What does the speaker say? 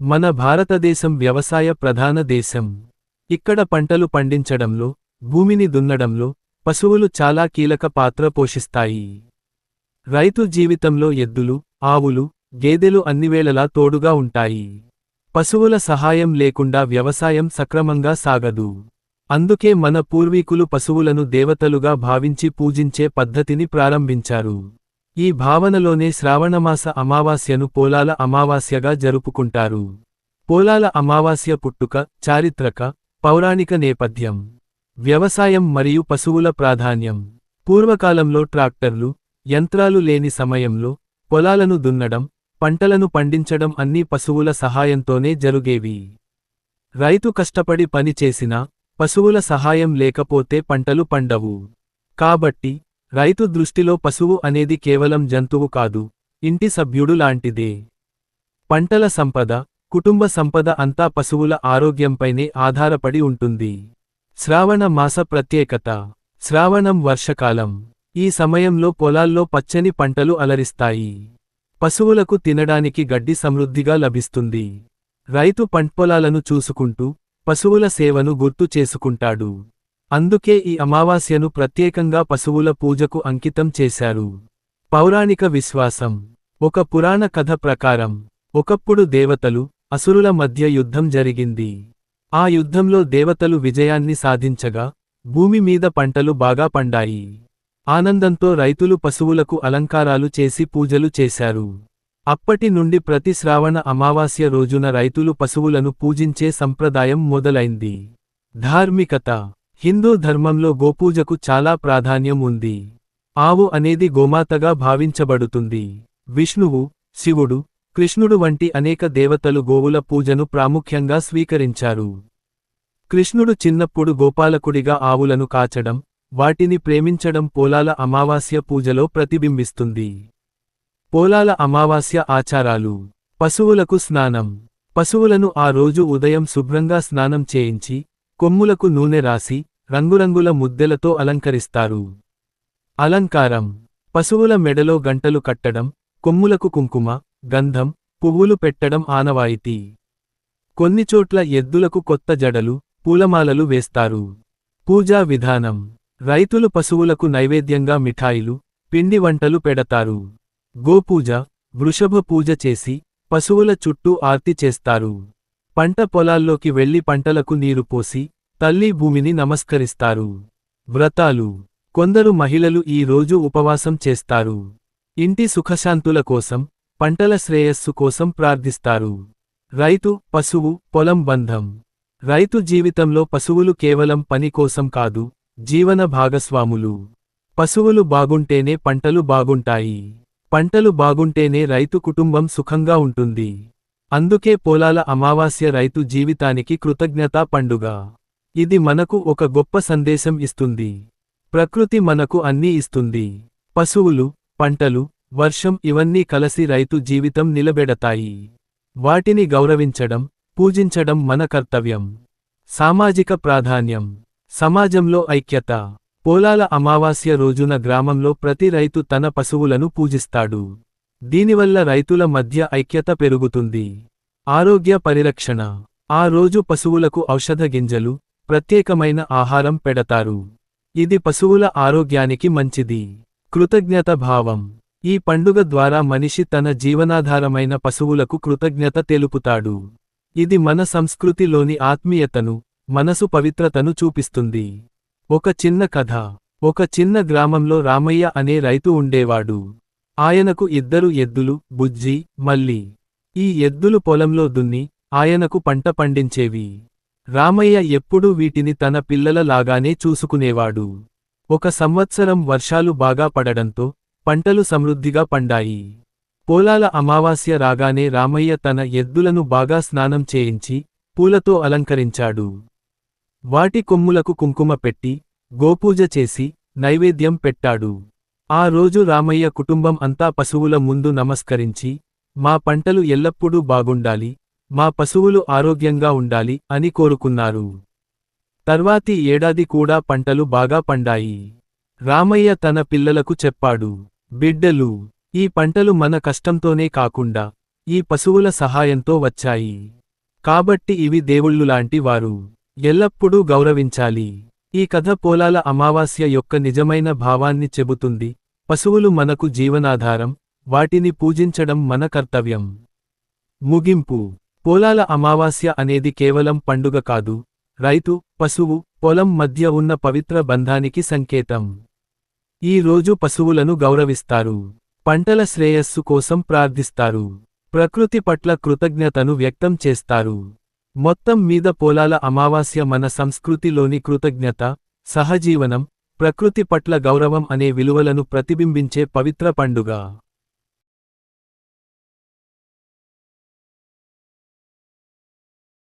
మన భారతదేశం వ్యవసాయ ప్రధాన దేశం. ఇక్కడ పంటలు పండించడంలో భూమిని దున్నడంలో పశువులు చాలా కీలక పాత్ర పోషిస్తాయి. రైతు జీవితంలో ఎద్దులు ఆవులు గేదెలు అన్నివేళలా తోడుగా ఉంటాయి. పశువుల సహాయం లేకుండా వ్యవసాయం సక్రమంగా సాగదు. అందుకే మన పూర్వీకులు పశువులను దేవతలుగా భావించి పూజించే పద్ధతిని ప్రారంభించారు. ఈ భావనలోనే శ్రావణమాస అమావాస్యను పోలాల అమావాస్యగా జరుపుకుంటారు. పోలాల అమావాస్య పుట్టుక చారిత్రక పౌరాణిక నేపథ్యం వ్యవసాయం మరియు పశువుల ప్రాధాన్యం పూర్వకాలంలో ట్రాక్టర్లు యంత్రాలు లేని సమయంలో పొలాలను దున్నడం పంటలను పండించడం అన్నీ పశువుల సహాయంతోనే జరుగేవి. రైతు కష్టపడి పని చేసినా పశువుల సహాయం లేకపోతే పంటలు పండవు. కాబట్టి రైతు దృష్టిలో పశువు అనేది కేవలం జంతువు కాదు ఇంటి సభ్యుడు లాంటిదే. పంటల సంపద కుటుంబ సంపద అంతా పశువుల ఆరోగ్యంపైనే ఆధారపడి ఉంటుంది. శ్రావణ మాస ప్రత్యేకత. శ్రావణం వర్షకాలం. ఈ సమయంలో పొలాల్లో పచ్చని పంటలు అలరిస్తాయి. పశువులకు తినడానికి గడ్డి సమృద్ధిగా లభిస్తుంది. రైతు పంట్పొలాలను చూసుకుంటూ పశువుల సేవను గుర్తు చేసుకుంటాడు. అందుకే ఈ అమావాస్యను ప్రత్యేకంగా పశువుల పూజకు అంకితం చేశారు. పౌరాణిక విశ్వాసం. ఒక పురాణ కథ ప్రకారం ఒకప్పుడు దేవతలు అసురుల మధ్య యుద్ధం జరిగింది. ఆ యుద్ధంలో దేవతలు విజయాన్ని సాధించగా భూమి మీద పంటలు బాగా పండాయి. ఆనందంతో రైతులు పశువులకు అలంకారాలు చేసి పూజలు చేశారు. అప్పటి నుండి ప్రతి శ్రావణ అమావాస్య రోజున రైతులు పశువులను పూజించే సంప్రదాయం మొదలైంది. ధార్మికత. హిందూ ధర్మంలో గోపూజకు చాలా ప్రాధాన్యం ఉంది. ఆవు అనేది గోమాతగా భావించబడుతుంది. విష్ణువు శివుడు కృష్ణుడు వంటి అనేక దేవతలు గోవుల పూజను ప్రాముఖ్యంగా స్వీకరించారు. కృష్ణుడు చిన్నప్పుడు గోపాలకుడిగా ఆవులను కాచడం వాటిని ప్రేమించడం పోలాల అమావాస్య పూజలో ప్రతిబింబిస్తుంది. పోలాల అమావాస్య ఆచారాలు. పశువులకు స్నానం. పశువులను ఆ రోజు ఉదయం శుభ్రంగా స్నానం చేయించి కొమ్ములకు నూనె రాసి రంగురంగుల ముద్దెలతో అలంకరిస్తారు. అలంకారం. పశువుల మెడలో గంటలు కట్టడం కొమ్ములకు కుంకుమ గంధం పువ్వులు పెట్టడం ఆనవాయితీ. కొన్ని చోట్ల ఎద్దులకు కొత్త జడలు పూలమాలలు వేస్తారు. పూజా విధానం. రైతులు పశువులకు నైవేద్యంగా మిఠాయిలు పిండి వంటలు పెడతారు. గోపూజ వృషభ పూజ చేసి పశువుల చుట్టూ ఆర్తి చేస్తారు. పంట పొలాల్లోకి వెళ్ళి పంటలకు నీరు పోసి తల్లి భూమిని నమస్కరిస్తారు. వ్రతాలు. కొందరు మహిళలు ఈ రోజు ఉపవాసం చేస్తారు. ఇంటి సుఖశాంతుల కోసం పంటల శ్రేయస్సు కోసం ప్రార్థిస్తారు. రైతు పశువు పొలం బంధం. రైతు జీవితంలో పశువులు కేవలం పని కోసం కాదు జీవన భాగస్వాములు. పశువులు బాగుంటేనే పంటలు బాగుంటాయి. పంటలు బాగుంటేనే రైతు కుటుంబం సుఖంగా ఉంటుంది. అందుకే పోలాల అమావాస్య రైతు జీవితానికి కృతజ్ఞతా పండుగ. ఇది మనకు ఒక గొప్ప సందేశం ఇస్తుంది. ప్రకృతి మనకు అన్నీ ఇస్తుంది. పశువులు పంటలు వర్షం ఇవన్నీ కలసి రైతు జీవితం నిలబెడతాయి. వాటిని గౌరవించడం పూజించడం మన కర్తవ్యం. సామాజిక ప్రాధాన్యం. సమాజంలో ఐక్యత. పోలాల అమావాస్య రోజున గ్రామంలో ప్రతి రైతు తన పశువులను పూజిస్తాడు. దీనివల్ల రైతుల మధ్య ఐక్యత పెరుగుతుంది. ఆరోగ్య పరిరక్షణ. ఆ రోజు పశువులకు ఔషధ గింజలు ప్రత్యేకమైన ఆహారం పెడతారు. ఇది పశువుల ఆరోగ్యానికి మంచిది. కృతజ్ఞత భావం. ఈ పండుగ ద్వారా మనిషి తన జీవనాధారమైన పశువులకు కృతజ్ఞత తెలుపుతాడు. ఇది మన సంస్కృతిలోని ఆత్మీయతను మనసు పవిత్రతను చూపిస్తుంది. ఒక చిన్న కథ. ఒక చిన్న గ్రామంలో రామయ్య అనే రైతు ఉండేవాడు. ఆయనకు ఇద్దరు ఎద్దులు బుజ్జి మల్లి. ఈ ఎద్దులు పొలంలో దున్ని ఆయనకు పంట పండించేవి. రామయ్య ఎప్పుడూ వీటిని తన పిల్లల లాగానే చూసుకునేవాడు. ఒక సంవత్సరం వర్షాలు బాగా పడడంతో పంటలు సమృద్ధిగా పండాయి. పోలాల అమావాస్య రాగానే రామయ్య తన ఎద్దులను బాగా స్నానం చేయించి పూలతో అలంకరించాడు. వాటి కొమ్ములకు కుంకుమ పెట్టి గోపూజ చేసి నైవేద్యం పెట్టాడు. ఆ రోజు రామయ్య కుటుంబం అంతా పశువుల ముందు నమస్కరించి మా పంటలు ఎల్లప్పుడూ బాగుండాలి మా పశువులు ఆరోగ్యంగా ఉండాలి అని కోరుకున్నారు. తర్వాతి ఏడాది కూడా పంటలు బాగా పండాయి. రామయ్య తన పిల్లలకు చెప్పాడు బిడ్డలు ఈ పంటలు మన కష్టంతోనే కాకుండా ఈ పశువుల సహాయంతో వచ్చాయి. కాబట్టి ఇవి దేవుళ్ళులాంటి వారు. ఎల్లప్పుడూ గౌరవించాలి. ఈ కథ పోలాల అమావాస్య యొక్క నిజమైన భావాన్ని చెబుతుంది. పశువులు మనకు జీవనాధారం వాటిని పూజించడం మన కర్తవ్యం. ముగింపు. పోలాల అమావాస్య అనేది కేవలం పండుగ కాదు. రైతు పశువు పొలం మధ్య ఉన్న పవిత్ర బంధానికి సంకేతం. ఈ రోజు పశువులను గౌరవిస్తారు. పంటల శ్రేయస్సు కోసం ప్రార్థిస్తారు. ప్రకృతి పట్ల కృతజ్ఞతను వ్యక్తం చేస్తారు. మొత్తం మీద పోలాల అమావాస్య మన సంస్కృతిలోని కృతజ్ఞత సహజీవనం ప్రకృతి పట్ల గౌరవం అనే విలువలను ప్రతిబింబించే పవిత్ర పండుగ.